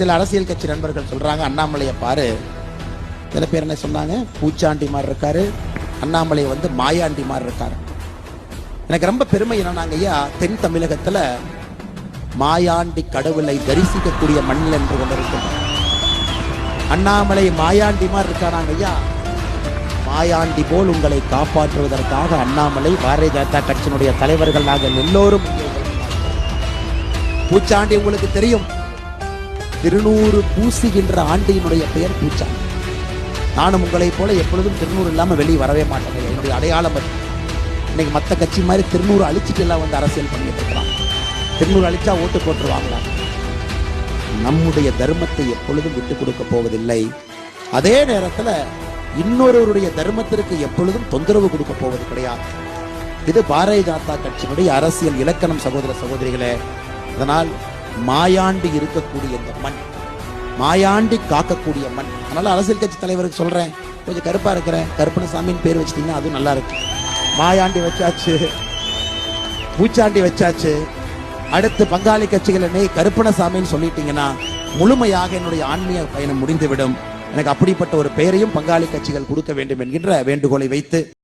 சில அரசியல் கட்சி நண்பர்கள் சொல்றாங்க அண்ணாமலையை பாரு. சில பேர் என்ன சொன்னாங்க? பூச்சாண்டி மாதிரி இருக்காரு. அண்ணாமலை வந்து மாயாண்டி மாதிரி இருக்காரு. எனக்கு ரொம்ப பெருமை என்னன்னாங்க ஐயா தென் தமிழகத்துல மாயாண்டி கடவுளை தரிசிக்கக்கூடிய மண்ணில் என்று கொண்டிருக்கும். அண்ணாமலை மாயாண்டி மாதிரி இருக்கானாங்க ஐயா. மாயாண்டி போல் உங்களை காப்பாற்றுவதற்காக அண்ணாமலை பாரதிய ஜனதா கட்சியினுடைய தலைவர்கள் நாங்கள் எல்லோரும். பூச்சாண்டி உங்களுக்கு தெரியும். திருநூறு பூசுகின்ற ஆண்டினுடைய பெயர் பூச்சா. நானும் உங்களைப் போல எப்பொழுதும் திருநூறு இல்லாம வெளியே வரவே மாட்டேங்க என்னுடைய அடையாளம் அது. இன்னைக்கு மற்ற கட்சி மாதிரி திருநூறு அழிச்சிட்டு எல்லாம் வந்து அரசியல் பண்ணிட்டு இருக்கிறான் திருநூறு அழிச்சா ஓட்டு போட்டுருவாங்களா? நம்முடைய தர்மத்தை எப்பொழுதும் விட்டு கொடுக்க போவதில்லை. அதே நேரத்துல இன்னொருவருடைய தர்மத்திற்கு எப்பொழுதும் தொந்தரவு கொடுக்க போவது கிடையாது. இது பாரதிய ஜனதா கட்சியினுடைய அரசியல் இலக்கணம் சகோதர சகோதரிகளே. அதனால் மாயாண்டி இருக்கக்கூடிய இந்த மண் மாயாண்டி காக்கக்கூடிய மண். அதனால அரசியல் கட்சி தலைவருக்கு சொல்றேன். கொஞ்சம் கருப்பா இருக்கிறேன் கருப்பணசாமின்னு பேர் வச்சிட்டீங்கன்னா அதுவும் நல்லா இருக்கு. மாயாண்டி வச்சாச்சு பூச்சாண்டி வச்சாச்சு. அடுத்து பங்காளி கட்சிகள் என்னை கருப்பணசாமின்னு சொல்லிட்டீங்கன்னா முழுமையாக என்னுடைய ஆன்மீக பயணம் முடிந்துவிடும். எனக்கு அப்படிப்பட்ட ஒரு பெயரையும் பங்காளி கட்சிகள் கொடுக்க வேண்டும் என்கின்ற வேண்டுகோளை வைத்து